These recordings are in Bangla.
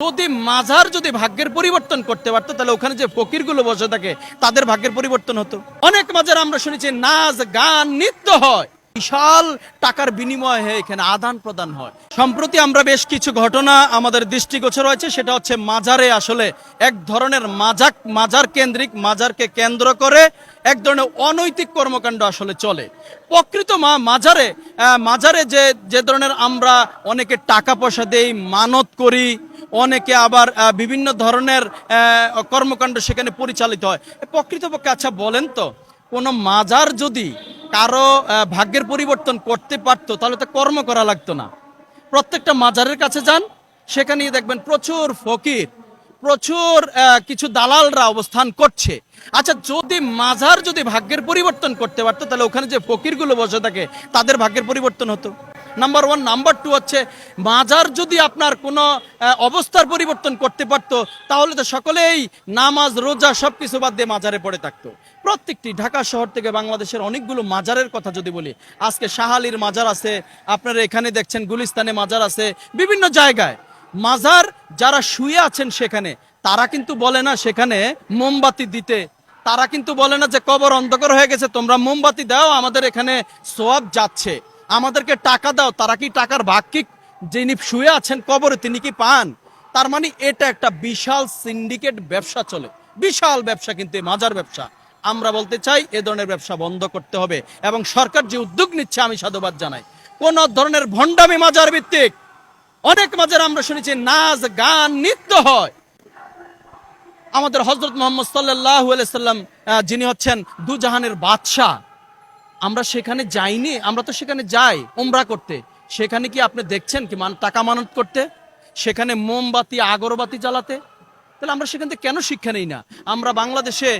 যদি মাঝার যদি ভাগ্যের পরিবর্তন করতে পারতো, তাহলে ওখানে যে ফকিরগুলো বসে থাকে, তাদের ভাগ্যের পরিবর্তন হতো। অনেক মাঝার আমরা শুনেছি, নাচ, গান, নৃত্য হয়। বিশাল টাকার বিনিময় হয়ে এখানে আদান প্রদান হয়। সম্প্রতি আমরা বেশ কিছু ঘটনা আমাদের দৃষ্টিগোচর হয়েছে, সেটা হচ্ছে মাজারে আসলে এক ধরনের মাজাক মাজার কেন্দ্রিক মাজারকে কেন্দ্র করে এক ধরনের অনৈতিক কর্মকাণ্ড আসলে চলে। প্রকৃত মা মাজারে মাজারে যে যে ধরনের আমরা অনেকে টাকা পয়সা দেই, মানত করি অনেকে আবার বিভিন্ন ধরনের কর্মকাণ্ড সেখানে পরিচালিত হয়। প্রকৃতপক্ষে আচ্ছা বলেন তো, কোনো মাজার যদি কারও ভাগ্যের পরিবর্তন করতে পারতো, তাহলে তো কর্ম করা লাগতো না। প্রত্যেকটা মাজারের কাছে যান, সেখানে দেখবেন প্রচুর ফকির, প্রচুর কিছু দালালরা অবস্থান করছে। আচ্ছা যদি মাজার যদি ভাগ্যের পরিবর্তন করতে পারতো, তাহলে ওখানে যে ফকিরগুলো বসে থাকে, তাদের ভাগ্যের পরিবর্তন হতো। নাম্বার ওয়ান নাম্বার টু হচ্ছে, মাজার যদি আপনার কোনো অবস্থার পরিবর্তন করতে পারতো, তাহলে তো সকলেই নামাজ, রোজা সব কিছু বাদ দিয়ে মাজারে পড়ে থাকতো। প্রত্যেকটি ঢাকা শহর থেকে বাংলাদেশের অনেকগুলো মাজারের কথা যদি বলি, আজকে শাহালির মাজার আছে, আপনারা এখানে দেখছেন, গুলিস্তানে মাজার আছে, বিভিন্ন জায়গায়। মাজার যারা শুয়ে আছেন সেখানে, তারা কিন্তু বলে না সেখানে মোমবাতি দিতে। তারা কিন্তু বলে না যে কবর অন্ধকার হয়ে গেছে, তোমরা মোমবাতি দাও, আমাদের এখানে সোয়াব যাচ্ছে। আমাদেরকে টাকা দাও, তারা কি টাকার ভাগ কি যিনি শুয়ে আছেন কবরে, তিনি কি পান? তার মানে এটা একটা বিশাল সিন্ডিকেট ব্যবসা চলে। বিশাল ব্যবসা কিন্তু মাজার ব্যবসা। আমরা বলতে চাই, এ ধরনের ব্যবসা বন্ধ করতে হবে এবং সরকার যে উদ্যোগ নিচ্ছে, আমি সাধুবাদ জানাই। কোন ধরনের ভণ্ডামি মাজার ভিত্তিক? অনেক মাজার আমরা শুনেছি, নাচ, গান, নৃত্য হয়। আমাদের হজরত মোহাম্মদ সাল্লাহ সাল্লাম যিনি হচ্ছেন দুজাহানের বাদশাহ। আমরা সেখানে যাইনি, আমরা তো সেখানে যাই উমরা করতে। সেখানে কি আপনি দেখছেন কি মান টাকা মানত করতে? সেখানে মোমবাতি, আগরবাতি জ্বালাতে? তাহলে আমরা সেখান থেকে কেন শিক্ষা নেই না? আমরা বাংলাদেশে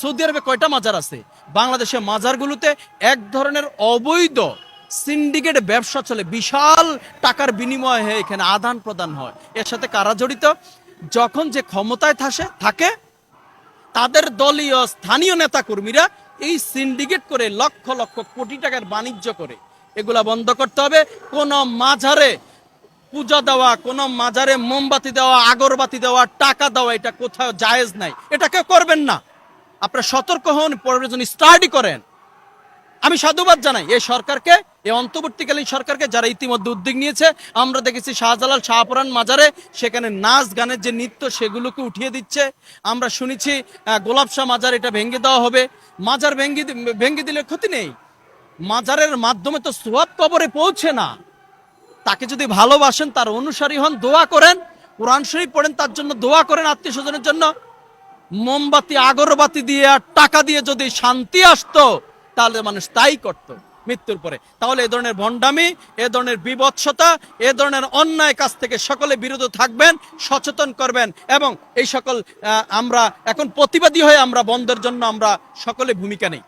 সৌদি আরবে কয়টা মাজার আছে? বাংলাদেশে মাজারগুলোতে এক ধরনের অবৈধ সিন্ডিকেট ব্যবসা চলে। বিশাল টাকার বিনিময় হয়ে এখানে আদান প্রদান হয়। এর সাথে কারা জড়িত? যখন যে ক্ষমতায় থাসে থাকে, তাদের দলীয় স্থানীয় নেতা কর্মীরা এই সিন্ডিকেট করে লক্ষ লক্ষ কোটি টাকার বাণিজ্য করে। এগুলা বন্ধ করতে হবে। কোন মাঝারে পূজা দেওয়া, কোন মাজারে মোমবাতি দেওয়া, আগরবাতি দেওয়া, টাকা দেওয়া, এটা কোথাও জায়েজ নাই। এটা কেউ করবেন না। আপনারা সতর্ক হন, প্রয়োজন স্টাডি করেন। আমি সাধুবাদ জানাই এই সরকারকে এই অন্তর্বর্তীকালীন সরকারকে যারা ইতিমধ্যে উদ্যোগ নিয়েছে আমরা দেখেছি শাহজালাল শাহপুরান মাজারে সেখানে নাচ গানের যে নৃত্য সেগুলোকে উঠিয়ে দিচ্ছে। আমরা শুনেছি আহ, গোলাপ শাহ মাজার এটা ভেঙে দেওয়া হবে। মাজার ভেঙে ভেঙে দিলে ক্ষতি নেই। মাজারের মাধ্যমে তো সোয়াব কবরে পৌঁছে না। তাকে যদি ভালোবাসেন তার অনুসারী হন দোয়া করেন কোরআন শরীফ পড়েন তার জন্য দোয়া করেন আত্মীয় স্বজনের জন্য। মোমবাতি আগরবাতি দিয়ে আর টাকা দিয়ে যদি শান্তি আসতো তাহলে মানুষ তাই করত মৃত্যুর পরে। তাহলে এ ধরনের ভণ্ডামি, এ ধরনের বিবৎসতা, এ ধরনের অন্যায় কাছ থেকে সকলে বিরত থাকবেন, সচেতন করবেন এবং এই সকল আমরা এখন প্রতিবাদী হয়ে আমরা বন্ধের জন্য আমরা সকলে ভূমিকা নেই।